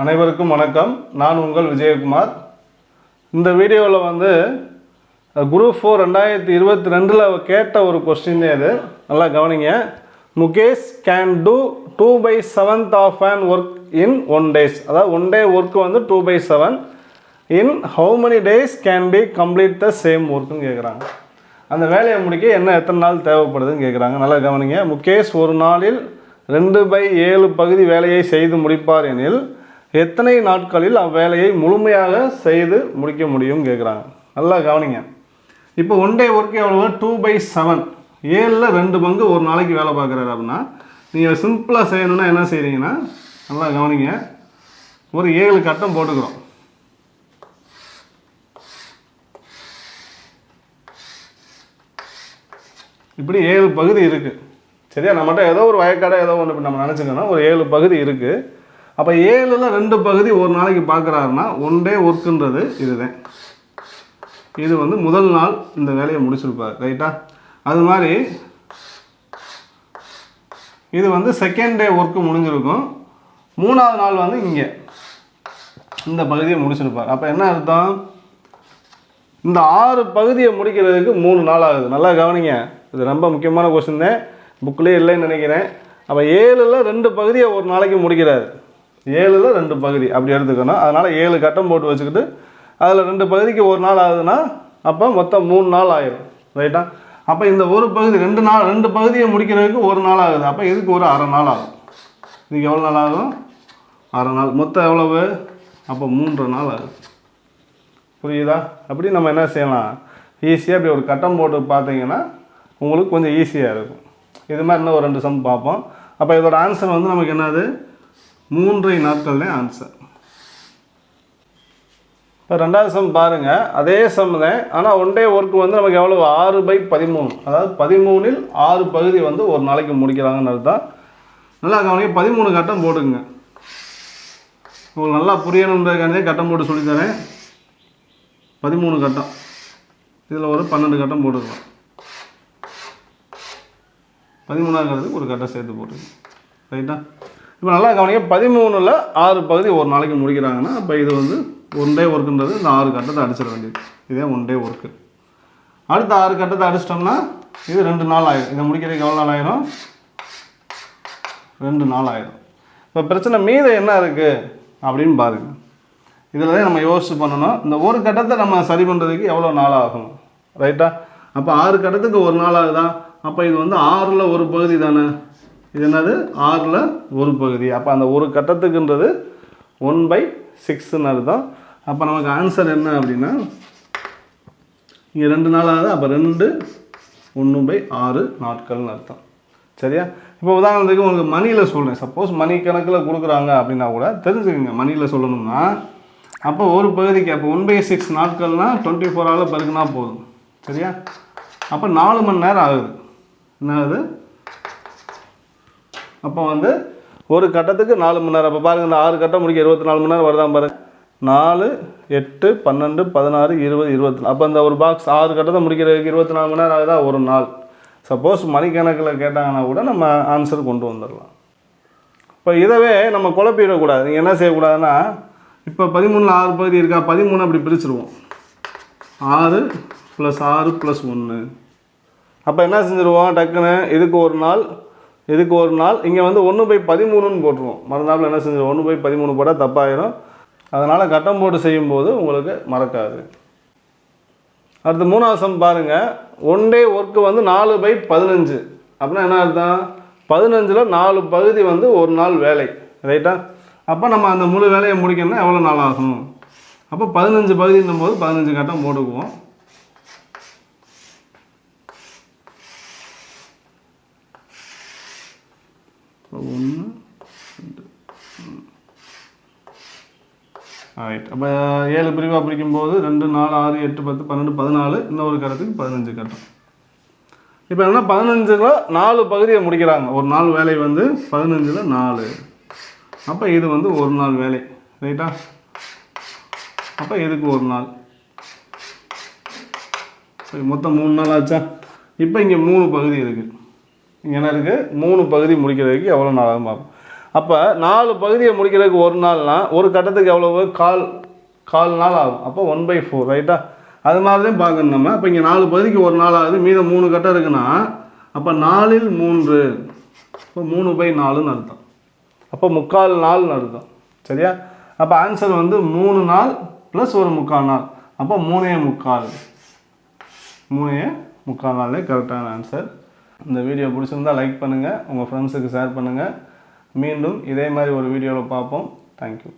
அனைவருக்கும் வணக்கம். நான் உங்கள் விஜயகுமார். இந்த வீடியோவில் வந்து குரூப் ஃபோர் ரெண்டாயிரத்தி இருபத்தி ரெண்டில் கேட்ட ஒரு கொஸ்டின் இது. நல்லா கவனிங்க. Mukesh can do two by seventh of and work in one days அதாவது ஒன் டே ஒர்க் வந்து two by seven in how many days can be complete the same ஒர்க்குன்னு கேட்குறாங்க அந்த வேலையை முடிக்க என்ன எத்தனை நாள் தேவைப்படுதுன்னு கேட்குறாங்க நல்லா கவனிங்க. முகேஷ் ஒரு நாளில் ரெண்டு பை ஏழு பகுதி வேலையை செய்து முடிப்பார் எனில் எத்தனை நாட்களில் அவ்வேலையை முழுமையாக செய்து முடிக்க முடியும் கேட்குறாங்க நல்லா கவனிங்க. இப்போ ஒன் டே ஒர்க் எவ்வளோ டூ பை செவன் ஏழில் ரெண்டு பங்கு ஒரு நாளைக்கு வேலை பார்க்குறாரு அப்படின்னா நீங்கள் சிம்பிளாக செய்யணும்னா என்ன செய்கிறீங்கன்னா நல்லா கவனிங்க. ஒரு ஏழு கட்டம் போட்டுக்கிறோம். இப்படி ஏழு பகுதி இருக்குது சரியா? நம்மகிட்ட ஏதோ ஒரு வயக்காடை ஏதோ ஒன்று நம்ம நினச்சிக்கணும் ஒரு ஏழு பகுதி இருக்குது அப்போ ஏழில் ரெண்டு பகுதி ஒரு நாளைக்கு பார்க்குறாருன்னா ஒன் டே ஒர்க்குன்றது இதுதான். இது வந்து முதல் நாள் இந்த வேலையை முடிச்சிருப்பார் ரைட்டா அது மாதிரி இது வந்து செகண்ட் டே ஒர்க்கு முடிஞ்சிருக்கும். மூணாவது நாள் வந்து இங்கே இந்த பகுதியை முடிச்சிருப்பார். அப்போ என்ன அர்த்தம்? இந்த ஆறு பகுதியை முடிக்கிறதுக்கு மூணு நாள் ஆகுது. நல்லா கவனிங்க. இது ரொம்ப முக்கியமான கொஸ்டின் தான். புக்லேயே இல்லைன்னு நினைக்கிறேன். அப்போ ஏழில் ரெண்டு பகுதியை ஒரு நாளைக்கு முடிக்கிறாரு. ஏழில் ரெண்டு பகுதி அப்படி எடுத்துக்கணும். அதனால் ஏழு கட்டம் போட்டு வச்சுக்கிட்டு அதில் ரெண்டு பகுதிக்கு ஒரு நாள் ஆகுதுன்னா அப்போ மொத்தம் மூணு நாள் ஆயிரும். ரைட்டா அப்போ இந்த ஒரு பகுதி ரெண்டு நாள் ரெண்டு பகுதியை முடிக்கிறதுக்கு ஒரு நாள் ஆகுது. அப்போ இதுக்கு ஒரு அரை நாள் ஆகும். இதுக்கு எவ்வளோ நாள் ஆகும்? அரை நாள். மொத்தம் எவ்வளவு? அப்போ மூன்று நாள் ஆகுது. புரியுதா? அப்படி நம்ம என்ன செய்யலாம்? ஈஸியாக இப்படி ஒரு கட்டம் போட்டு பார்த்தீங்கன்னா உங்களுக்கு கொஞ்சம் ஈஸியாக இருக்கும். இது மாதிரி இன்னும் ஒரு ரெண்டு சம் பார்ப்போம். அப்போ இதோட ஆன்சர் வந்து நமக்கு என்னது? மூன்றை நாட்கள்னே ஆன்சர் இப்போ ரெண்டாவது சம் பாருங்கள் அதே சம் தான் ஆனால் ஒன் டே ஒர்க் வந்து நமக்கு எவ்வளோ ஆறு பை பதிமூணு. அதாவது பதிமூணில் ஆறு பகுதி வந்து ஒரு நாளைக்கு முடிக்கிறாங்கன்னு அர்த்தம். நல்லா கவனிங்க. பதிமூணு கட்டம் போடுங்க உங்களுக்கு நல்லா புரியணுன்றதுக்கானதே கட்டம் போட்டு சொல்லித்தரேன். பதிமூணு கட்டம். இதில் ஒரு பன்னெண்டு கட்டம் போட்டுக்கலாம். பதிமூணாங்கிறதுக்கு ஒரு கட்டம் சேர்த்து போட்டுக்கலாம் ரைட்டா இப்போ நல்லா கவனிங்க பதிமூணில் ஆறு பகுதி ஒரு நாளைக்கு முடிக்கிறாங்கன்னா அப்போ இது வந்து ஒன் டே ஒர்க்குன்றது இந்த ஆறு கட்டத்தை அடிச்சிட வேண்டியது. இதே ஒன் டே ஒர்க்கு அடுத்த ஆறு கட்டத்தை அடிச்சிட்டோம்னா இது ரெண்டு நாள் ஆயிடும் இதை முடிக்கிறதுக்கு எவ்வளோ நாள் ஆயிரும்? ரெண்டு நாள் ஆயிடும் இப்போ பிரச்சனை மீதம் என்ன இருக்குது அப்படின்னு பாருங்கள் இதில் தான் நம்ம யோசிச்சு பண்ணணும். இந்த ஒரு கட்டத்தை நம்ம சரி பண்ணுறதுக்கு எவ்வளோ நாள் ஆகும்? ரைட்டா அப்போ ஆறு கட்டத்துக்கு ஒரு நாள் ஆகுதா? அப்போ இது வந்து ஆறில் ஒரு பகுதி தானே? இது என்னது? ஆறில் ஒரு பகுதி. அப்போ அந்த ஒரு கட்டத்துக்குன்றது ஒன் பை சிக்ஸ்ன்னு அர்த்தம் அப்போ நமக்கு ஆன்சர் என்ன அப்படின்னா இங்கே ரெண்டு நாள் ஆகுது அப்போ ரெண்டு ஒன்று பை ஆறு நாட்கள்னு அர்த்தம். சரியா? இப்போ உதாரணத்துக்கு உங்களுக்கு மணியில் சொல்கிறேன் சப்போஸ் மணி கணக்கில் கொடுக்குறாங்க அப்படின்னா கூட தெரிஞ்சுக்கோங்க மணியில் சொல்லணும்னா அப்போ ஒரு பகுதிக்கு அப்போ ஒன் பை சிக்ஸ் நாட்கள்னால் டுவெண்ட்டி ஃபோர் ஹவரில் பெருக்குனா போதும். சரியா? அப்போ நாலு மணி நேரம் ஆகுது. என்ன ஆகுது அப்போ வந்து ஒரு கட்டத்துக்கு நாலு மணி நேரம். அப்போ பாருங்கள் இந்த ஆறு கட்டம் முடிக்க இருபத்தி நாலு மணி நேரம் வருதான் பாருங்கள் நாலு எட்டு பன்னெண்டு பதினாறு இருபது இருபத்தி அப்போ இந்த ஒரு பாக்ஸ் ஆறு கட்டத்தை முடிக்கிறதுக்கு இருபத்தி நாலு மணி நேரம் ஆகுதா? ஒரு நாள். சப்போஸ் மணிக்கணக்கில் கேட்டாங்கன்னா கூட நம்ம ஆன்சர் கொண்டு வந்துடலாம். இப்போ இதவே நம்ம குழப்பிடக்கூடாது. நீங்கள் என்ன செய்யக்கூடாதுன்னா இப்போ பதிமூணில் ஆறு பகுதி இருக்கா? பதிமூணு அப்படி பிரிச்சுருவோம். ஆறு ப்ளஸ் ஆறு ப்ளஸ் ஒன்று அப்போ என்ன செஞ்சுருவோம்? டக்குன்னு இதுக்கு ஒரு நாள் இதுக்கு ஒரு நாள் இங்கே வந்து ஒன்று பை பதிமூணுன்னு போட்டுருவோம். மறுநாள் என்ன செஞ்சோம் ஒன்று பை பதிமூணு போட்டால் தப்பாயிரும். அதனால் கட்டம் போட்டு செய்யும்போது உங்களுக்கு மறக்காது. அடுத்து மூணாவது சம் பாருங்கள் ஒன் டே ஒர்க்கு வந்து நாலு பை பதினஞ்சு. அப்படின்னா என்ன அர்த்தம்? பதினஞ்சில் நாலு பகுதி வந்து ஒரு நாள் வேலை. ரைட்டா அப்போ நம்ம அந்த முழு வேலையை முடிக்கணும்னா எவ்வளோ நாள் ஆகும்? அப்போ பதினஞ்சு பகுதின்னும் போது பதினஞ்சு கட்டம் போட்டுக்குவோம். ஒன்று ரெண்டு ரைட் அப்போ ஏழு பிரிவாக பிரிக்கும்போது ரெண்டு நாலு ஆறு எட்டு பத்து பன்னெண்டு பதினாலு இன்னொரு கட்டத்துக்கு பதினஞ்சு கட்டம். இப்போ என்னென்னா பதினஞ்சில் நாலு பகுதியை முடிக்கிறாங்க. ஒரு நாள் வேலை வந்து பதினஞ்சில் நாலு. அப்போ இது வந்து ஒரு நாள் வேலை. ரைட்டா அப்போ இதுக்கு ஒரு நாள். சரி மொத்தம் மூணு நாள் ஆச்சா? இப்போ இங்கே மூணு பகுதி இருக்குது எனக்கு மூணு பகுதி முடிக்கிறதுக்கு எவ்வளோ நாள் ஆகும் பார்ப்போம் அப்போ நாலு பகுதியை முடிக்கிறதுக்கு ஒரு நாள்னா ஒரு கட்டத்துக்கு எவ்வளவு? கால் கால் நாள் ஆகும். அப்போ ஒன் பை ஃபோர் ரைட்டா அது மாதிரி தான் பார்க்கணும் நம்ம. அப்போ இங்கே நாலு பகுதிக்கு ஒரு நாள் ஆகுது. மீதம் மூணு கட்டம் இருக்குன்னா அப்போ நாலில் மூன்று. இப்போ மூணு பை நாலுன்னு அர்த்தம். அப்போ முக்கால் நாள்னு அர்த்தம். சரியா? அப்போ ஆன்சர் வந்து மூணு நாள் ப்ளஸ் ஒரு முக்கால் நாள். அப்போ மூணே முக்கால். மூணே முக்கால் நாளே கரெக்டான ஆன்சர் இந்த வீடியோ பிடிச்சிருந்தா லைக் பண்ணுங்கள் உங்கள் ஃப்ரெண்ட்ஸுக்கு ஷேர் பண்ணுங்கள் மீண்டும் இதே மாதிரி ஒரு வீடியோவில் பார்ப்போம். தேங்க்யூ